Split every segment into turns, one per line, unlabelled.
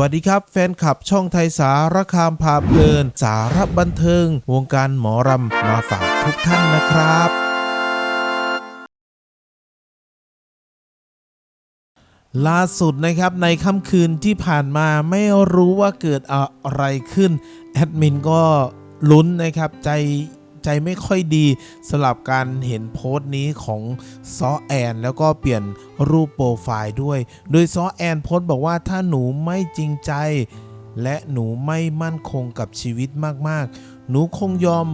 วัสดีครับ แฟนคลับช่องไทยสารคามพาเพลิน สารบันเทิง วงการหมอรำมาฝากทุกท่านนะครับล่าสุดนะครับในค่ำคืนที่ผ่านมาไม่รู้ว่าเกิดอะไรขึ้น แอดมินก็ลุ้นนะครับใจ ใจไม่ค่อยดีสำหรับการเห็นโพสต์นี้ของซอแอน แล้วก็เปลี่ยนรูปโปรไฟล์ด้วย โดยซอแอนโพสต์บอกว่าถ้าหนูไม่จริงใจ และหนูไม่มั่นคงกับชีวิตมากๆ หนูคงยอม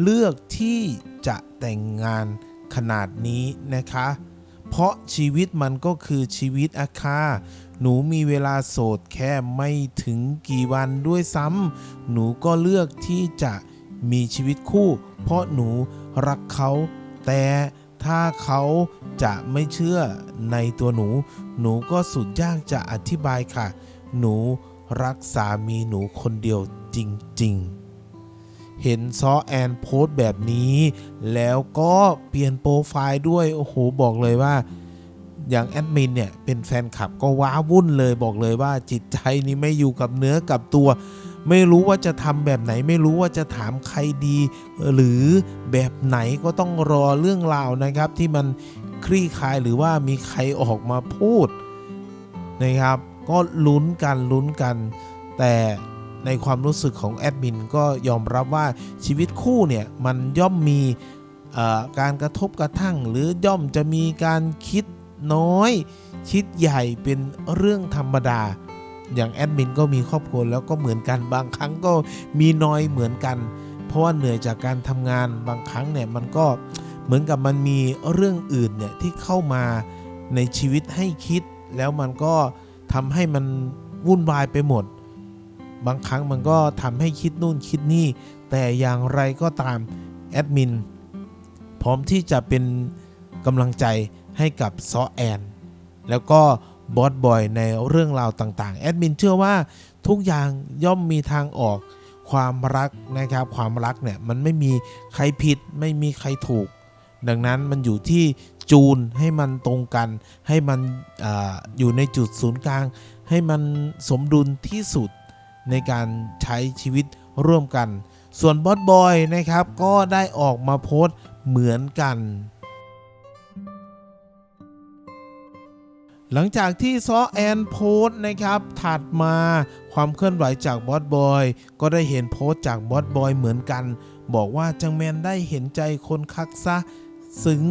เลือกที่จะแต่งงานขนาดนี้นะคะ เพราะชีวิตมันก็คือชีวิตอาคาหนูมีเวลาโสดแค่ไม่ถึงกี่วันด้วยซ้ำหนูก็เลือกที่จะมีชีวิตคู่ เพราะหนูรักเขา แต่ถ้าเขาจะไม่เชื่อในตัวหนู หนูก็สุดยากจะอธิบายค่ะ หนูรักสามีหนูคนเดียวจริง ๆ เห็นซอแอนโพสต์แบบนี้ แล้วก็เปลี่ยนโปรไฟล์ด้วย โอ้โห บอกเลยว่า อย่างแอดมินเนี่ย เป็นแฟนคลับก็ว้าวุ่นเลยบอกเลยว่าจิตใจนี้ไม่อยู่กับเนื้อกับตัว ไม่รู้ว่าจะทำแบบไหน ไม่รู้ว่าจะถามใครดี หรือแบบไหนก็ต้องรอเรื่องราวนะครับ ที่มันคลี่คลายหรือว่ามีใครออกมาพูดนะครับ ก็ลุ้นกันลุ้นกัน แต่ในความรู้สึกของแอดมินก็ยอมรับว่าชีวิตคู่เนี่ยมันย่อมมีเอ่อการกระทบกระทั่ง หรือย่อมจะมีการคิดน้อย คิดใหญ่เป็นเรื่องธรรมดา อย่างแอดมินก็มีครอบครัวแล้วก็เหมือนกันบางครั้งก็มีน้อยเหมือนกัน เพราะว่าเหนื่อยจากการทำงานบางครั้งเนี่ยมันก็เหมือนกับมันมีเรื่องอื่นเนี่ยที่เข้ามาในชีวิตให้คิด แล้วมันก็ทำให้มันวุ่นวายไปหมด บางครั้งมันก็ทำให้คิดนู่นคิดนี่ แต่อย่างไรก็ตามแอดมินพร้อมที่จะเป็นกำลังใจให้กับซอแอน แล้วก็ บอสบอยในเรื่องราวต่างๆ แอดมินเชื่อว่าทุกอย่างย่อมมีทางออกความรักนะครับ ความรักเนี่ยมันไม่มีใครผิดไม่มีใครถูก ดังนั้นมันอยู่ที่จูนให้มันตรงกัน ให้มันออยู่ในจุดศูนย์กลาง ให้มันสมดุลที่สุดในการใช้ชีวิตร่วมกัน ส่วนบอสบอยนะครับก็ได้ออกมาโพสต์เหมือนกัน หลังจากที่ซอแอนโพสนะครับถัดมาความเคลื่อนไหวจากบอสบอยก็ได้เห็นโพสจากบอสบอยเหมือนกัน บอกว่าจังแมนได้เห็นใจคนคักซะซึ้ง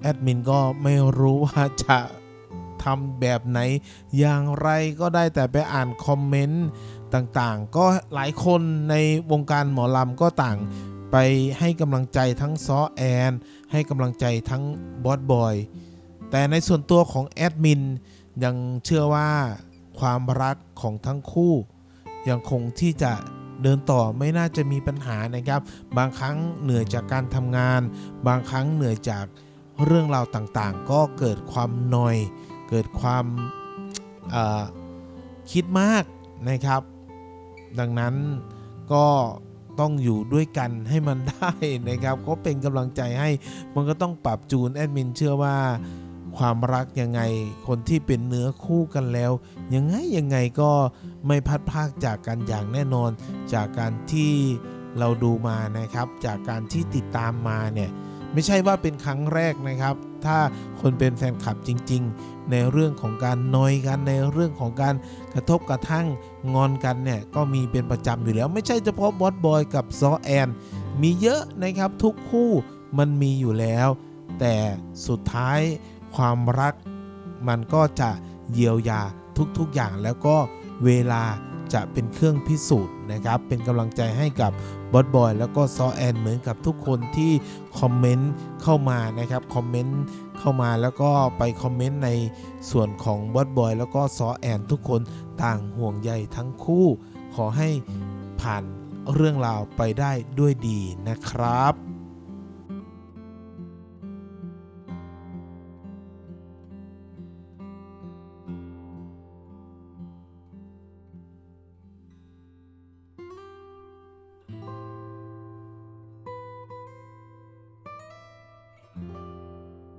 แอดมินก็ไม่รู้ว่าจะทำแบบไหน อย่างไรก็ได้แต่ไปอ่านคอมเมนต์ต่างๆ ก็หลายคนในวงการหมอลำก็ต่างไปให้กำลังใจทั้งซอแอน ให้กำลังใจทั้งบอสบอย แต่ในส่วนตัวของแอดมินยังเชื่อว่าความรักของทั้งคู่ ยังคงที่จะเดินต่อไม่น่าจะมีปัญหานะครับ บางครั้งเหนื่อยจากการทำงาน บางครั้งเหนื่อยจากเรื่องราวต่างๆ ก็เกิดความนอย เกิดความคิดมากนะครับ ดังนั้นก็ต้องอยู่ด้วยกันให้มันได้นะครับ ก็เป็นกำลังใจให้มันก็ต้องปรับจูนแอดมินเชื่อว่า ความรักยังไง คนที่เป็นเนื้อคู่กันแล้ว ยังไงยังไงก็ไม่พัดพากจากกันอย่างแน่นอน จากการที่เราดูมานะครับ จากการที่ติดตามมาเนี่ยไม่ใช่ว่าเป็นครั้งแรกนะครับ ถ้าคนเป็นแฟนคลับจริง ๆ ในเรื่องของการนอยกันในเรื่องของการกระทบกระทั่งงอนกันเนี่ยก็มีเป็นประจำอยู่แล้ว ไม่ใช่เฉพาะบอสบอยกับซอแอนมีเยอะนะครับทุกคู่มันมีอยู่แล้ว แต่สุดท้าย ความรัก มันก็จะเยียวยาทุกๆอย่างแล้วก็เวลาจะเป็นเครื่องพิสูจน์นะครับ เป็นกำลังใจให้กับบอสบอยแล้วก็ซอแอนเหมือนกับทุกคนที่คอมเมนต์เข้ามานะครับคอมเมนต์เข้ามาแล้วก็ไปคอมเมนต์ในส่วนของบอสบอยแล้วก็ซอแอนทุกคนต่างห่วงใยทั้งคู่ ขอให้ผ่านเรื่องราวไปได้ด้วยดีนะครับ